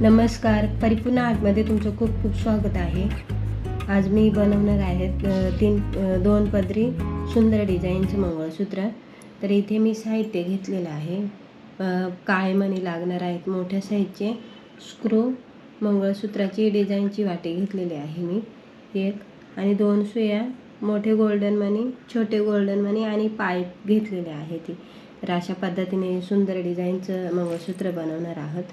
नमस्कार. परिपूर्ण आर्टमध्ये तुमचं खूप खूप स्वागत आहे. आज मी बनवणार आहे तीन दोन पदरी सुंदर डिझाईनचं मंगळसूत्र. तर इथे मी साहित्य घेतलेलं आहे. अ, काळे लागणार आहेत मोठ्या साईजचे स्क्रू मंगळसूत्राची डिझाईनची वाटी घेतलेली आहे मी. एक आणि दोन सुया मोठे गोल्डन मनी छोटे गोल्डन मनी आणि पाईप घेतलेले आहे ती. तर अशा पद्धतीने सुंदर डिझाईनचं मंगळसूत्र बनवणार आहोत.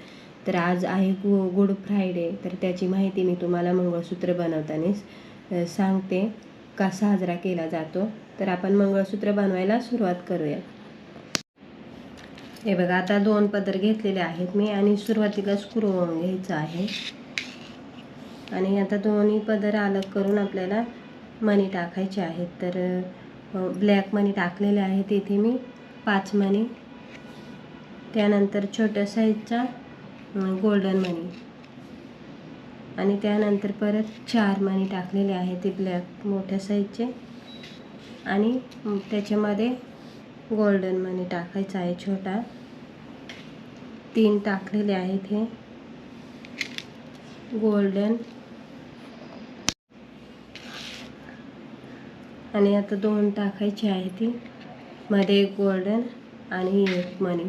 तर आज आहे गु गुड फ्रायडे तर त्याची माहिती मी तुम्हाला मंगळसूत्र बनवताना सांगते का साजरा केला जातो. तर आपण मंगळसूत्र बनवायला सुरुवात करूया. हे बघा आता दोन पदर घेतलेले आहेत मी आणि सुरुवातीला स्क्रू घ्यायचं आहे. आणि आता दोन्ही पदर अलग करून आपल्याला मणी टाकायचे आहेत. तर ब्लॅक मणी टाकलेले आहेत इथे मी पाच मणी. त्यानंतर छोट्या साईजचा गोल्डन मनी आणि त्यानंतर परत चार मणी टाकलेले आहेत ते ब्लॅक मोठ्या साईजचे आणि त्याच्यामध्ये गोल्डन मनी टाकायचा आहे छोटा. तीन टाकलेले आहेत हे. गोल्डन आणि आता दोन टाकायचे आहे ती. मध्ये एक गोल्डन आणि एक मनी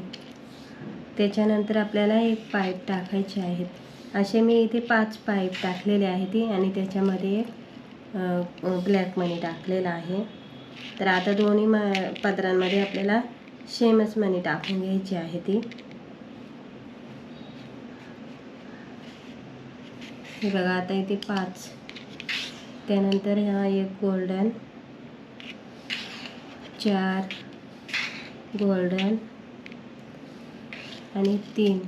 त्याच्यानंतर आपल्याला एक पाईप टाकायचे आहेत. असे मी इथे पाच पाईप टाकलेले आहेत ती आणि त्याच्यामध्ये एक ब्लॅक मनी टाकलेला आहे. तर आता दोन्ही म पदरांमध्ये आपल्याला सेमच मनी टाकून घ्यायची आहे ती. हे बघा आता इथे पाच. त्यानंतर हा एक गोल्डन चार गोल्डन आणि तीन.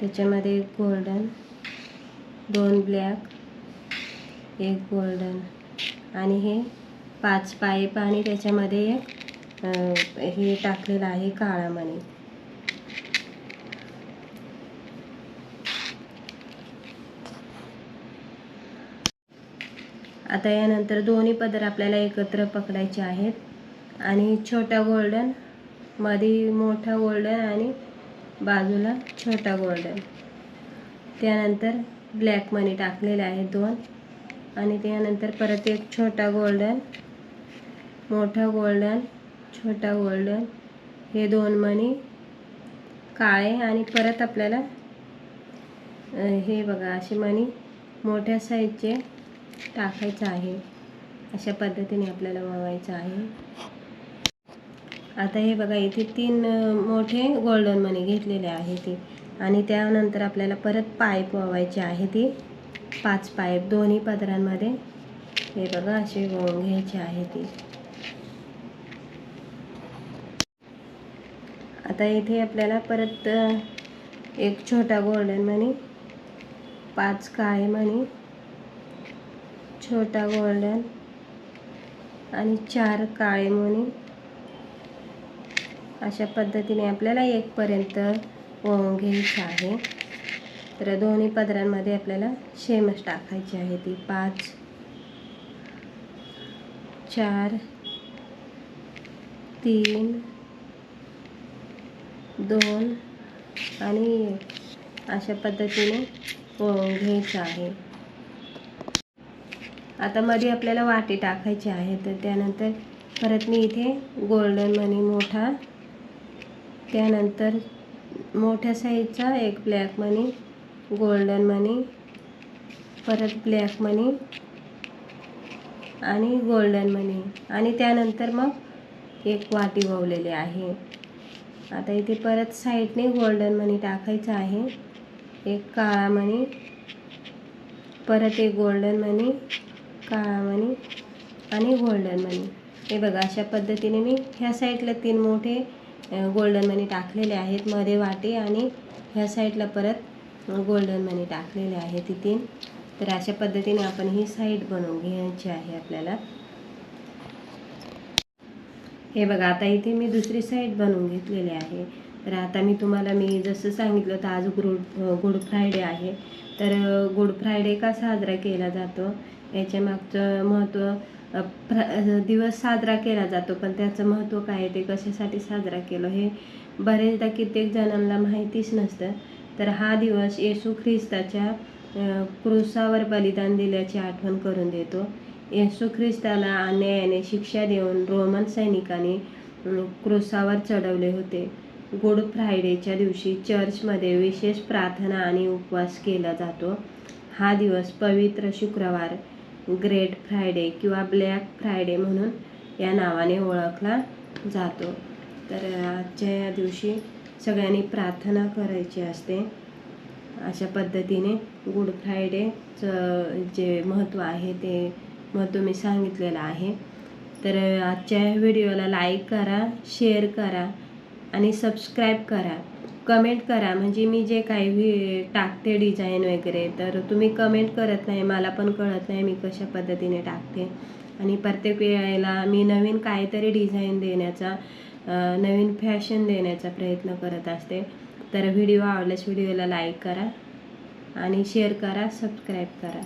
त्याच्यामध्ये एक गोल्डन दोन ब्लॅक एक गोल्डन आणि हे पाच पाईप आणि त्याच्यामध्ये एक हे टाकलेलं आहे काळा मणी आता यानंतर दोन्ही पदर आपल्याला एकत्र पकडायचे आहेत. आणि छोटा गोल्डन मध्ये मोठा गोल्डन आणि बाजूला छोटा गोल्डन त्यानंतर ब्लॅक मनी टाकलेले आहेत दोन. आणि त्यानंतर परत एक छोटा गोल्डन मोठा गोल्डन छोटा गोल्डन हे दोन मणी काळे आणि परत आपल्याला हे बघा असे मणी मोठ्या साईजचे टाकायचं आहे. अशा पद्धतीने आपल्याला वळवायचं आहे. आता हे बघा इथे तीन मोठे गोल्डन मनी घेतलेले आहे ते. आणि त्यानंतर आपल्याला परत पाईप ववायचे आहे ती. पाच पाईप दोन्ही पदरांमध्ये. हे बघा असे वळून घ्यायचे आहे ती. आता इथे आपल्याला परत एक छोटा गोल्डन मनी पाच काळे मणी छोटा गोल्डन आणि चार काळे मणी अशा पद्धतीने आपल्याला एकपर्यंत वळून घ्यायचं आहे. तर दोन्ही पदरांमध्ये आपल्याला शेमच टाकायची आहे ती. पाच चार तीन दोन आणि अशा पद्धतीने वळून घ्यायचं आहे. आता मध्ये आपल्याला वाटी टाकायची आहे तर त्यानंतर परत मी इथे गोल्डन मनी मोठा त्यानंतर मोठ्या साईजचा एक ब्लॅक मनी गोल्डन मनी परत ब्लॅक मनी आणि गोल्डन मनी आणि त्यानंतर मग एक वाटी वावलेली आहे. आता इथे परत साईडने गोल्डन मनी टाकायचं आहे. एक काळा मणी परत एक गोल्डन मनी काळा मणी आणि गोल्डन मनी हे बघा अशा पद्धतीने मी ह्या साईडला तीन मोठे गोल्डन मनी टाकलेले आहेत. मध्ये वाटी आणि ह्या साईडला परत गोल्डन मनी टाकलेले आहे तिथे तर अशा पद्धतीने आपण ही साईड बनवून घ्यायची आहे आपल्याला. हे बघा आता इथे मी दुसरी साईड बनवून घेतलेली आहे. तर आता मी तुम्हाला मी जसं सांगितलं तर आज गुड गुड फ्रायडे आहे. तर गुड फ्रायडे का साजरा केला जातो? याच्या मागचं महत्त्व प्र फ्र दिवस साजरा केला जातो पण त्याचं महत्त्व काय आहे? ते कशासाठी साजरा केलं? हे बरेचदा कित्येक जणांना माहितीच नसतं. तर हा दिवस येशू ख्रिस्ताच्या क्रुसावर बलिदान दिल्याची आठवण करून देतो. येशू ख्रिस्ताला अन्यायाने शिक्षा देऊन रोमन सैनिकांनी क्रुसावर चढवले होते. गुड फ्रायडेच्या दिवशी चर्चमध्ये विशेष प्रार्थना आणि उपवास केला जातो. हा दिवस पवित्र शुक्रवार ग्रेट फ्रायडे किंवा ब्लॅक फ्रायडे म्हणून या नावाने ओळखला जातो. तर आजच्या या दिवशी सगळ्यांनी प्रार्थना करायची असते. अशा पद्धतीने गुड फ्रायडेचं जे महत्त्व आहे ते महत्त्व मी सांगितलेलं आहे. तर आजच्या व्हिडिओला लाईक करा शेअर करा आणि सबस्क्राईब करा. कमेंट करा. म्हणजे मी जे काही व्हि टाकते डिझाईन वगैरे तर तुम्ही कमेंट करत नाही मला पण कळत नाही मी कशा पद्धतीने टाकते. आणि प्रत्येक वेळेला मी नवीन काहीतरी डिझाईन देण्याचा नवीन फॅशन देण्याचा प्रयत्न करत असते. तर व्हिडिओ आवडल्यास व्हिडिओला लाईक करा आणि शेअर करा सबस्क्राईब करा.